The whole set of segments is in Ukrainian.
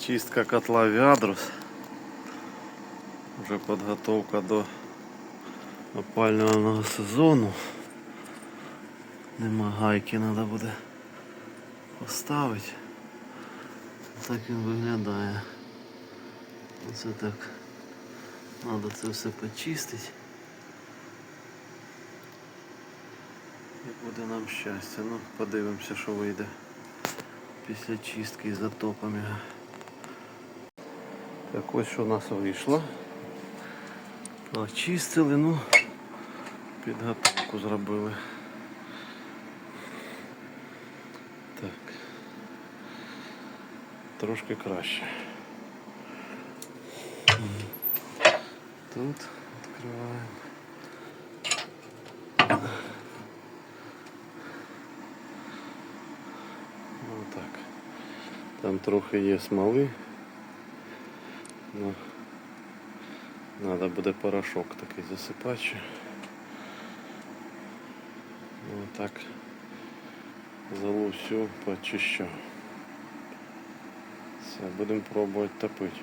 Чистка котла Віадрус. Вже підготовка до опалювального сезону. Нема гайки, треба буде поставити. Так він виглядає. Оце так. Треба це все почистити. І буде нам щастя. Ну, подивимося, що вийде після чистки і затопом його. Так ось що у нас вийшло. Очистили, ну, підготовку зробили. Так. Трошки краще. Тут відкриваємо. Ну так. Там трохи є смоли. Ну, Надо буде порошок такий засипати. Ну так. Залу всю почищу. Все, будемо пробувати топити.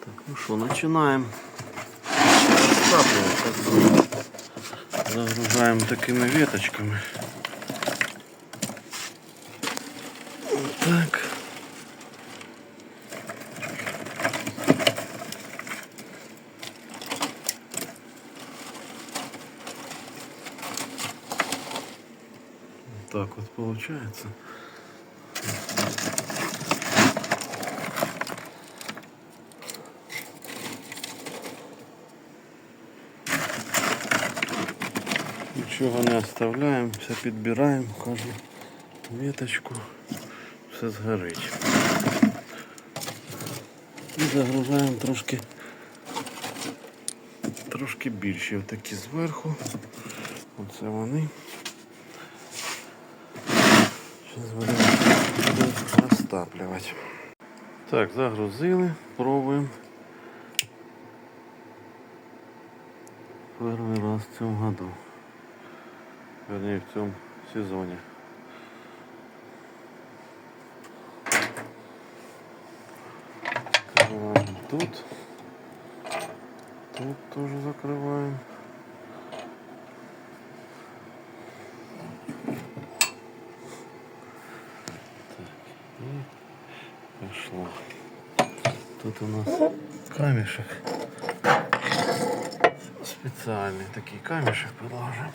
Так, ну що, починаємо. Загружаємо такими веточками. Так вот получается. Нічого не оставляємо, все підбираємо, кажу, веточку, все згорить. І загружаємо трошки трошки більші отакі зверху. Оце вони. Зараз будемо розтаплювати. Так, загрузили, пробуємо. Перший раз в цьому году. Вернее, в цьому сезоні. Закриваємо тут. Тут тоже закрываем. Пошло. Тут у нас камешек. Специальный такий камешек положим.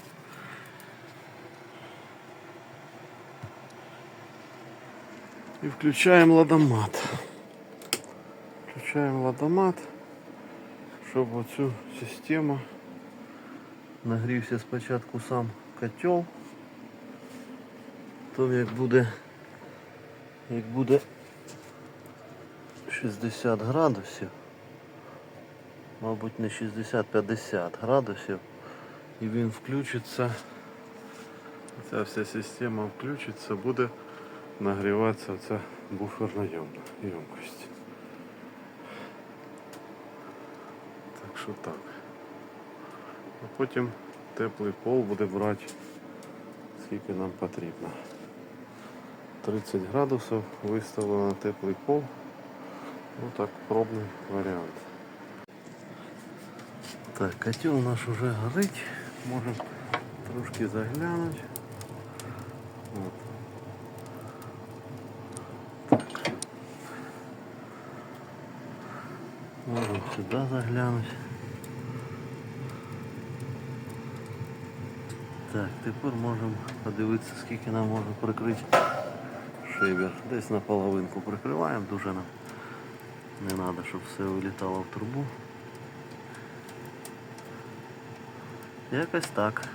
И включаем ладомат. Включаем ладомат, щоб оцю систему нагрівся спочатку сам котел. Потім як буде як буде 60 градусів, мабуть не 60-50 градусів, і він включиться, ця вся система включиться, буде нагріватися ця буферна єм- ємкость. Так що так. А потім теплий пол буде брати скільки нам потрібно. 30 градусів виставлено на теплий пол. Ну так, пробний варіант. Так, котел наш уже горить. Можемо трошки заглянути. От. Так. Можемо сюди заглянути. Так, тепер можемо подивитися, скільки нам може прикрити шибер. Десь на половинку прикриваємо, дуже нам Не треба, щоб все вилітало в трубу. Якось так.